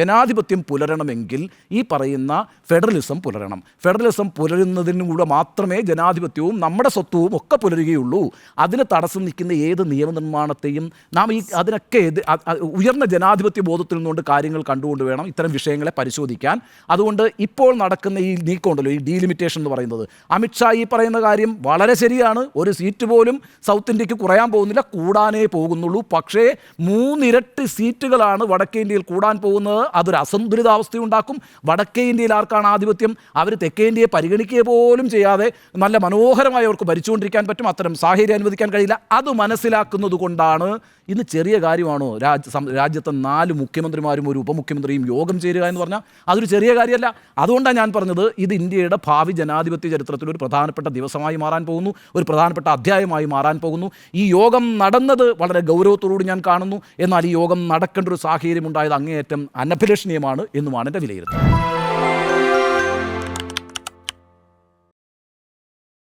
ജനാധിപത്യം പുലരണമെങ്കിൽ ഈ പറയുന്ന ഫെഡറലിസം പുലരണം. ഫെഡറലിസം പുലരുന്നതിലൂടെ മാത്രമേ ജനാധിപത്യവും നമ്മുടെ സ്വത്വവും ഒക്കെ പുലരുകയുള്ളൂ. അതിന് തടസ്സം നിൽക്കുന്ന ഏത് നിയമനിർമ്മാണത്തെയും നാം ഈ അതിനൊക്കെ ഉയർന്ന ജനാധിപത്യ ബോധത്തിൽ നിന്നുകൊണ്ട് കാര്യങ്ങൾ കണ്ടുകൊണ്ട് വേണം ഇത്തരം വിഷയങ്ങളെ പരിശോധിക്കാൻ. അതുകൊണ്ട് ഇപ്പോൾ നടക്കുന്ന ഈ നീക്കമുണ്ടല്ലോ ഈ ഡീലിമിറ്റേഷൻ എന്ന് പറയുന്നത്. അമിത്ഷാ ഈ പറയുന്ന കാര്യം വളരെ ശരിയാണ്. ഒരു സീറ്റ് പോലും സൗത്ത് ഇന്ത്യയ്ക്ക് കുറയാൻ പോകുന്നില്ല കൂടാനേ പോകുന്നുള്ളൂ. പക്ഷേ മൂന്നിരട്ടി സീറ്റുകളാണ് വടക്കേ ഇന്ത്യയിൽ കൂടാൻ പോകുന്നത്. അതൊരു അസന്തുലിതാവസ്ഥയുണ്ടാക്കും. വടക്കേ ഇന്ത്യയിൽ ആർക്കാണ് ആധിപത്യം? അവർ തെക്കേ ഇന്ത്യയെ പരിഗണിക്കുക പോലും ചെയ്യാതെ നല്ല മനോഹരമായി അവർക്ക് ഭരിച്ചുകൊണ്ടിരിക്കാൻ പറ്റും. അത്തരം സാഹചര്യം അനുവദിക്കാൻ കഴിയില്ല. അത് മനസ്സിലാക്കുന്നത് കൊണ്ടാണ് ഇന്ന് ചെറിയ കാര്യമാണോ? രാജ്യ രാജ്യത്തെ നാല് മുഖ്യമന്ത്രിമാരും ഒരു ഉപമുഖ്യമന്ത്രിയും യോഗം ചേരുക എന്ന് പറഞ്ഞാൽ അതൊരു ചെറിയ കാര്യമല്ല. അതുകൊണ്ടാണ് ഞാൻ പറഞ്ഞത് ഇത് ഇന്ത്യയുടെ ഭാവി ജനാധിപത്യ ചരിത്രത്തിൽ ഒരു പ്രധാനപ്പെട്ട ദിവസമായി മാറാൻ പോകുന്നു. ഒരു പ്രധാനപ്പെട്ട അധ്യായമായി മാറാൻ പോകുന്നു. ഈ യോഗം നടന്നത് വളരെ ഗൗരവത്തോടുകൂടി ഞാൻ കാണുന്നു. എന്നാൽ ഈ യോഗം നടക്കേണ്ട ഒരു സാഹചര്യം ഉണ്ടായത് അങ്ങേയറ്റം അനഭിലഷണീയമാണ് എന്നുമാണ് എന്റെ വിലയിരുത്തൽ.